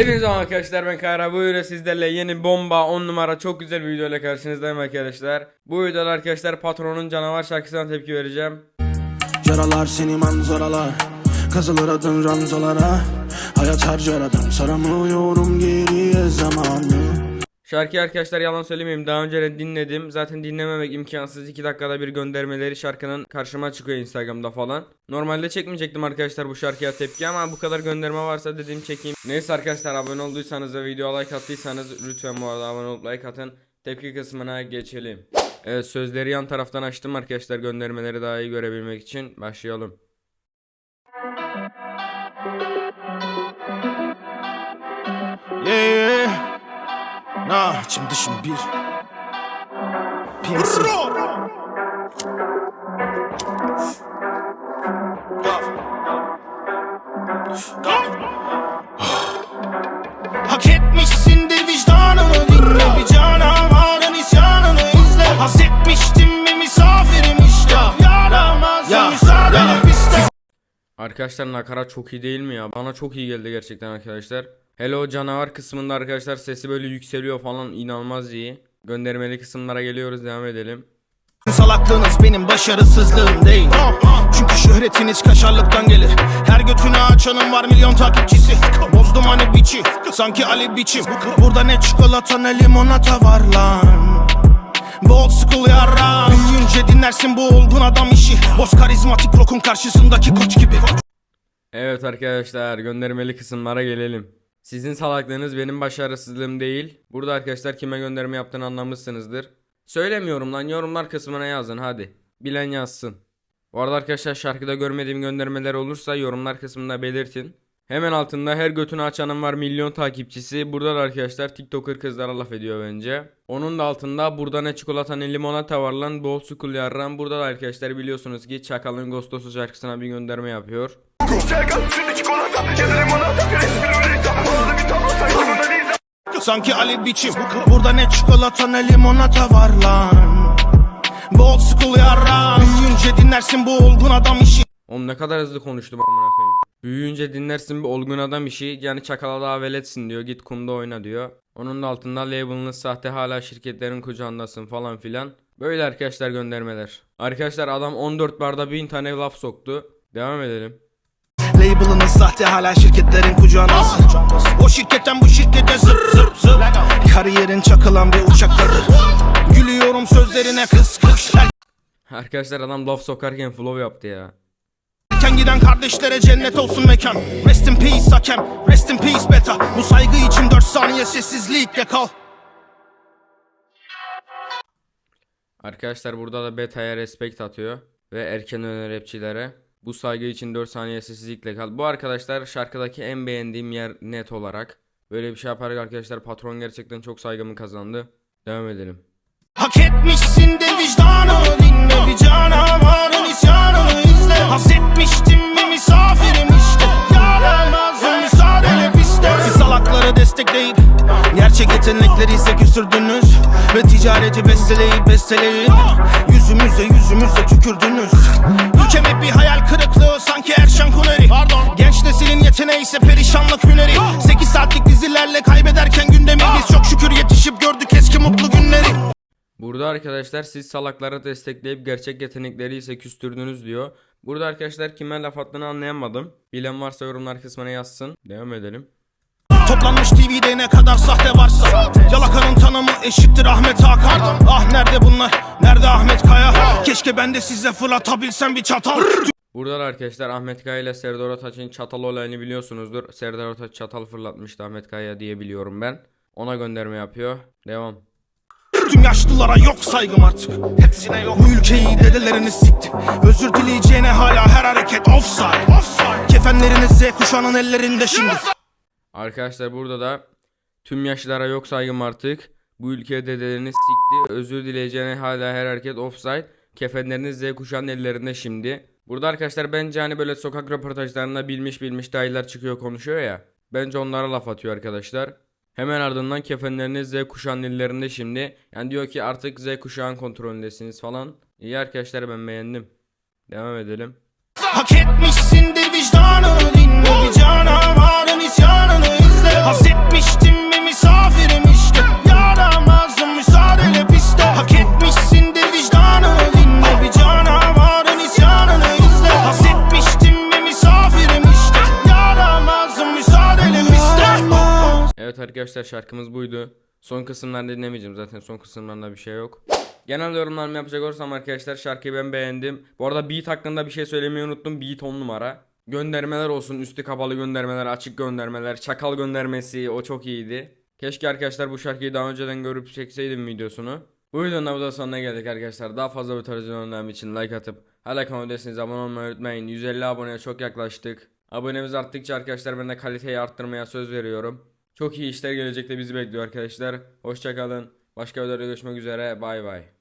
Hepinize arkadaşlar ben Kayra bu videoda sizlerle yeni bomba 10 numara çok güzel bir video ile karşınızdayım arkadaşlar. Bu videoda arkadaşlar patronun canavar şarkısına tepki vereceğim. Yaralar seni manzaralar Kazılır adın ranzalara Hayat harcar adam Saramıyorum geriye zamanı Şarkıyı arkadaşlar yalan söylemeyeyim daha önce de dinledim. Zaten dinlememek imkansız 2 dakikada bir göndermeleri şarkının karşıma çıkıyor Instagram'da falan. Normalde çekmeyecektim arkadaşlar bu şarkıya tepki ama bu kadar gönderme varsa dedim çekeyim. Neyse arkadaşlar abone olduysanız ve video like attıysanız lütfen bu arada abone olup like atın. Tepki kısmına geçelim. Evet sözleri yan taraftan açtım arkadaşlar göndermeleri daha iyi görebilmek için. Başlayalım. Yeah Nah içim dışım bir. PMC Hak etmişsindir vicdanını dinle. Bir canavarın isyanını izle. Haz etmiştim bir misafirim işte. Yaramaz müsaadeni bizde Arkadaşlar nakarat çok iyi değil mi ya? Bana çok iyi geldi gerçekten arkadaşlar. Hele o canavar kısmında arkadaşlar sesi böyle yükseliyor falan inanılmaz iyi. Göndermeli kısımlara geliyoruz devam edelim. Salaklığınız benim başarısızlığım değil. Çünkü şöhretiniz kaşarlıktan gelir. Her götünü açanın var milyon takipçisi. Bozdum hani biçi sanki Ali biçim. Burada ne çikolata ne limonata var lan. Bu old school yara Büyüyünce dinlersin bu olgun adam işi. Boz karizmatik rock'un karşısındaki koç gibi. Evet arkadaşlar göndermeli kısımlara gelelim. Sizin salaklığınız benim başarısızlığım değil. Burada arkadaşlar kime gönderme yaptığını anlamışsınızdır. Söylemiyorum lan yorumlar kısmına yazın hadi. Bilen yazsın. Bu arada arkadaşlar şarkıda görmediğim göndermeler olursa yorumlar kısmında belirtin. Hemen altında her götünü açanın var milyon takipçisi. Burada da arkadaşlar TikToker kızlara laf ediyor bence. Onun da altında burada ne çikolata ne limonata var lan bol school yarram. Burada da arkadaşlar biliyorsunuz ki Çakal'ın Ghostos'u şarkısına bir gönderme yapıyor. Sanki Ali biçim Burada ne çikolata ne limonata var lan Bu old school yara Büyüyünce dinlersin bu olgun adam işi Oğlum ne kadar hızlı konuştum amına koyayım. Büyüyünce dinlersin bir olgun adam işi yani çakala daha veletsin diyor git kumda oyna diyor. Onun da altında label'ınız sahte hala şirketlerin kucağındasın falan filan. Böyle arkadaşlar göndermeler. Arkadaşlar adam 14 barda 1000 tane laf soktu. Devam edelim. Label'ının sahte hala şirketlerin kucağındasın O şirketten bu şirkete zıp zıp Kariyerin çakılan bir uçakladır Gülüyorum sözlerine kıs kıs Arkadaşlar adam laf sokarken flow yaptı ya. Erken giden kardeşlere cennet olsun mekan Rest in peace hakem Rest in peace beta Bu saygı için 4 saniye sessizlikle kal Arkadaşlar burada da beta'ya respect atıyor. Ve erken öner rapçilere. Bu saygı için 4 saniye sessizlikle kal. Bu arkadaşlar şarkıdaki en beğendiğim yer net olarak. Böyle bir şey yaparak arkadaşlar patron gerçekten çok saygımı kazandı. Devam edelim. Hak etmişsindir vicdanını dinle Bir canavarın isyanını izle. Haz etmiştim bir misafirim işte. Yaramaz müsaadele bizde Siz salakları destekleyip Gerçek yetenekleri ise küsürdünüz Ve ticareti besteleyip besteleyip Yüzümüze yüzümüze tükürdünüz. Ülkem hep bir hayal kırıklığı sanki Erşan Kuneri. Pardon. Genç neslin yeteneği ise perişanlık hüneri 8 saatlik dizilerle kaybederken gündemi Biz çok şükür yetişip gördük eski mutlu günleri Burada arkadaşlar siz salakları destekleyip gerçek yetenekleri ise küstürdünüz diyor. Burada arkadaşlar kime laf attığını anlayamadım. Bilen varsa yorumlar kısmına yazsın. Devam edelim. Toplanmış TV'de ne kadar sahte varsa Yalakanın tanımı eşittir Ahmet Hakan Ah nerede bunlar? Nerede Ahmet Kaya? Keşke ben de size fırlatabilsem bir çatal Burada da arkadaşlar Ahmet Kaya ile Serdar Ortaç'ın çatal olayını biliyorsunuzdur. Serdar Ortaç çatal fırlatmıştı Ahmet Kaya diye biliyorum ben. Ona gönderme yapıyor. Devam. Tüm yaşlılara yok saygım artık Hepsine yok Bu ülkeyi dedeleriniz sikti Özür dileyeceğine hala her hareket offside Kefenleriniz Z kuşağının ellerinde şimdi Arkadaşlar burada da tüm yaşlılara yok saygım artık. Bu ülkeye dedeleriniz sikti. Özür dileyeceğine hala her hareket offside. Kefenleriniz Z kuşağının ellerinde şimdi. Burada arkadaşlar bence hani böyle sokak röportajlarında bilmiş bilmiş dayılar çıkıyor konuşuyor ya. Bence onlara laf atıyor arkadaşlar. Hemen ardından kefenleriniz Z kuşağının ellerinde şimdi. Yani diyor ki artık Z kuşağın kontrolündesiniz falan. İyi arkadaşlar ben beğendim. Devam edelim. Hak etmişsindir vicdanını dinle Bir canavarın arkadaşlar şarkımız buydu. Son kısımlarını dinlemeyeceğim zaten son kısımlarında bir şey yok. Genel yorumlarımı yapacak olursam arkadaşlar şarkıyı ben beğendim. Bu arada beat hakkında bir şey söylemeyi unuttum. Beat 10 numara. Göndermeler olsun üstü kapalı göndermeler açık göndermeler çakal göndermesi o çok iyiydi. Keşke arkadaşlar bu şarkıyı daha önceden görüp çekseydim videosunu. Bu videonun da sonuna geldik arkadaşlar. Daha fazla bu tarz videolarım için like atıp hala kanalıma değilseniz abone olmayı unutmayın. 150 aboneye çok yaklaştık. Abonemiz arttıkça arkadaşlar ben de kaliteyi arttırmaya söz veriyorum. Çok iyi işler gelecekte bizi bekliyor arkadaşlar. Hoşçakalın. Başka videoda görüşmek üzere. Bay bay.